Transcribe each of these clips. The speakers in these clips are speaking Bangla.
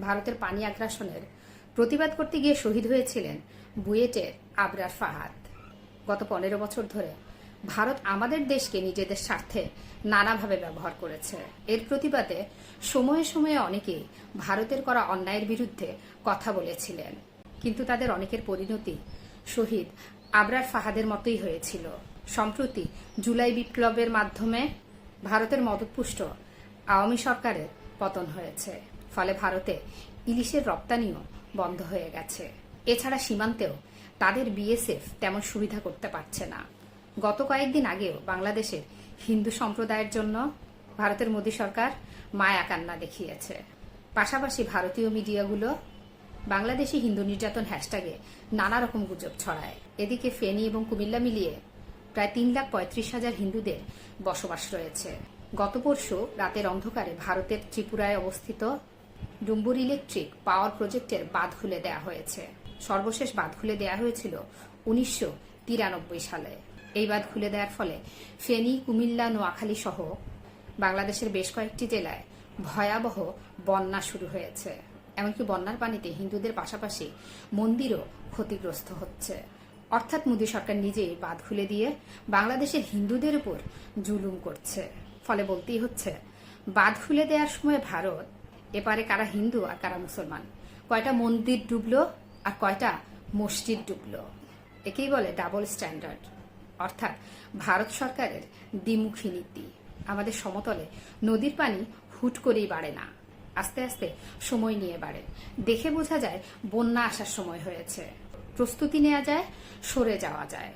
ভারতের পানি আগ্রাসনের প্রতিবাদ করতে গিয়ে শহীদ হয়েছিলেন বুয়েটের আবরার ফাহাদ। গত পনেরো বছর ধরে ভারত আমাদের দেশকে নিজেদের স্বার্থে নানাভাবে ব্যবহার করেছে। এর প্রতিবাদে সময়ে সময়ে অনেকেই ভারতের করা অন্যায়ের বিরুদ্ধে কথা বলেছিলেন। কিন্তু তাদের অনেকের পরিণতি শহীদ আবরার ফাহাদের মতোই হয়েছিল। সম্প্রতি জুলাই বিপ্লবের মাধ্যমে ভারতের মদতপুষ্ট আওয়ামী সরকারের পতন হয়েছে। ফলে ভারতে ইলিশের রপ্তানিও বন্ধ হয়ে গেছে। এছাড়া সীমান্তেও তাদের বিএসএফ তেমন সুবিধা করতে পারছে না। গত কয়েকদিন আগেও বাংলাদেশের হিন্দু সম্প্রদায়ের জন্য ভারতের মোদী সরকার মায়া কান্না দেখিয়েছে। পাশাপাশি ভারতীয় মিডিয়াগুলো বাংলাদেশি হিন্দু নির্যাতন হ্যাশট্যাগে নানা রকম গুজব ছড়ায়। এদিকে ফেনী এবং কুমিল্লা মিলিয়ে প্রায় তিন লাখ পঁয়ত্রিশ হাজার হিন্দুদের বসবাস রয়েছে। গত পরশু রাতের অন্ধকারে ভারতের ত্রিপুরায় অবস্থিত ডুম্বুর ইলেকট্রিক পাওয়ার প্রজেক্টের বাঁধ খুলে দেওয়া হয়েছে। সর্বশেষ বাঁধ খুলে দেওয়া হয়েছিল উনিশশো তিরানব্বই সালে। এই বাঁধ খুলে দেওয়ার ফলে ফেনী, কুমিল্লা, নোয়াখালী সহ বাংলাদেশের বেশ কয়েকটি জেলায় ভয়াবহ বন্যা শুরু হয়েছে। এমনকি বন্যার পানিতে হিন্দুদের পাশাপাশি মন্দিরও ক্ষতিগ্রস্ত হচ্ছে। অর্থাৎ মোদী সরকার নিজেই বাঁধ খুলে দিয়ে বাংলাদেশের হিন্দুদের উপর জুলুম করছে। ফলে বলতেই হচ্ছে, বাঁধ খুলে দেওয়ার সময় ভারত এপারে কারা হিন্দু আর কারা মুসলমান। কয়টা মন্দির ডুবলো আর কয়টা মসজিদ ডুবলো। একেই বলে ডাবল স্ট্যান্ডার্ড অর্থাৎ ভারত সরকারের দ্বিমুখী নীতি। আমাদের সমতলে নদীর পানি হুট করেই বাড়ে না। আস্তে আস্তে সময় নিয়ে বাড়ে। দেখে বোঝা যায় বন্যা আসার সময় হয়েছে। প্রস্তুতি নেওয়া যায়, সরে যাওয়া যায়।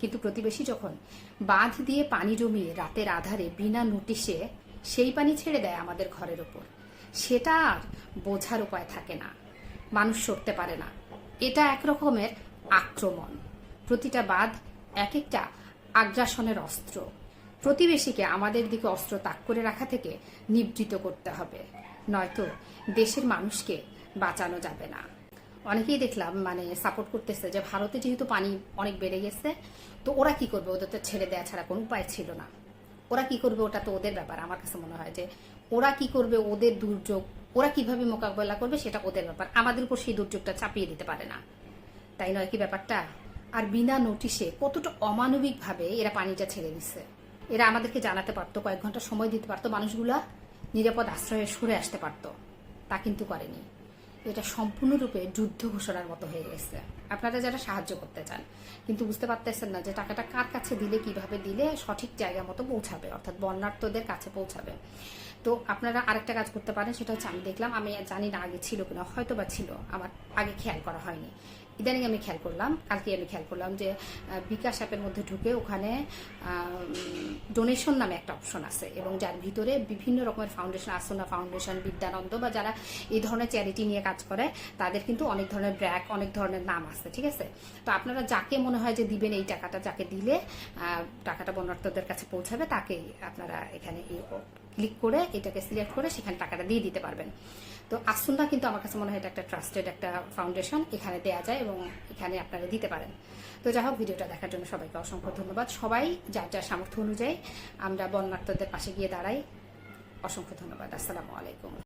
কিন্তু প্রতিবেশী যখন বাঁধ দিয়ে পানি জমিয়ে রাতের আধারে বিনা নোটিশে সেই পানি ছেড়ে দেয় আমাদের ঘরের ওপর সেটা আর বোঝার উপায় থাকে না। মানুষ সরতে পারে না। এটা এক রকমের আক্রমণ। প্রতিটা বাদ এক একটা আগ্রাসনের অস্ত্র। প্রতিবেশীকে আমাদের দিকে অস্ত্র তাক করে রাখা থেকে নিবৃত করতে হবে। নয়তো দেশের মানুষকে বাঁচানো যাবে না। অনেকেই দেখলাম মানে সাপোর্ট করতেছে যে ভারতে যেহেতু পানি অনেক বেড়ে গেছে, তো ওরা কি করবে? ওদের তো ছেড়ে দেওয়া ছাড়া কোনো উপায় ছিল না। ওরা কি করবে ওটা তো ওদের ব্যাপার, আমার কাছে মনে হয় যে ওরা কি করবে ওদের দুর্যোগ, ওরা কীভাবে মোকাবেলা করবে সেটা ওদের ব্যাপার, আমাদের উপর সেই দুর্যোগটা চাপিয়ে দিতে পারে না। তাই নয় কি ব্যাপারটা? আর বিনা নোটিশে কতটা অমানবিকভাবে এরা পানিটা ছেড়ে দিচ্ছে এরা আমাদেরকে জানাতে পারতো, কয়েক ঘণ্টা সময় দিতে পারতো, মানুষগুলা নিরাপদ আশ্রয়ে সরে আসতে পারতো। তা কিন্তু করেনি। এটা সম্পূর্ণরূপে যুদ্ধ ঘোষণার মতো হয়ে গেছে। আপনারা যারা সাহায্য করতে চান, কিন্তু বুঝতে পারতেছেন না যে টাকাটা কার কাছে দিলে, কীভাবে দিলে, সঠিক জায়গা মতো পৌঁছাবে, অর্থাৎ বন্যার্থদের কাছে পৌঁছাবে। তো আপনারা আরেকটা কাজ করতে পারেন, সেটা হচ্ছে আমি দেখলাম, আমি জানি না আগে ছিল কিনা হয়তো বা ছিল, আমার আগে খেয়াল করা হয়নি। ইদানিং আমি খেয়াল করলাম, কালকে আমি খেয়াল করলাম যে বিকাশ অ্যাপের মধ্যে ঢুকে ওখানে ডোনেশন নামে একটা অপশন আছে এবং যার ভিতরে বিভিন্ন রকমের ফাউন্ডেশন আসনা ফাউন্ডেশন বিদ্যানন্দ বা যারা এই ধরনের চ্যারিটি নিয়ে কাজ করে, তাদের কিন্তু অনেক ধরনের ব্র্যাক অনেক ধরনের নাম আছে, ঠিক আছে? তো আপনারা যাকে মনে হয় যে দিবেন এই টাকাটা, যাকে দিলে টাকাটা বন্যার্থদের কাছে পৌঁছাবে, তাকেই আপনারা এখানে ক্লিক করে এটাকে সিলেক্ট করে সেখানে টাকাটা দিয়ে দিতে পারবেন। তো আসুনটা কিন্তু আমার কাছে মনে হয় এটা একটা ট্রাস্টেড একটা ফাউন্ডেশন এখানে দেওয়া যায় এবং এখানে আপনারা দিতে পারেন। তো যাই হোক, ভিডিওটা দেখার জন্য সবাইকে অসংখ্য ধন্যবাদ। সবাই যার যার সামর্থ্য অনুযায়ী আমরা বন্যার্থদের পাশে গিয়ে দাঁড়াই। অসংখ্য ধন্যবাদ। আসসালামু আলাইকুম।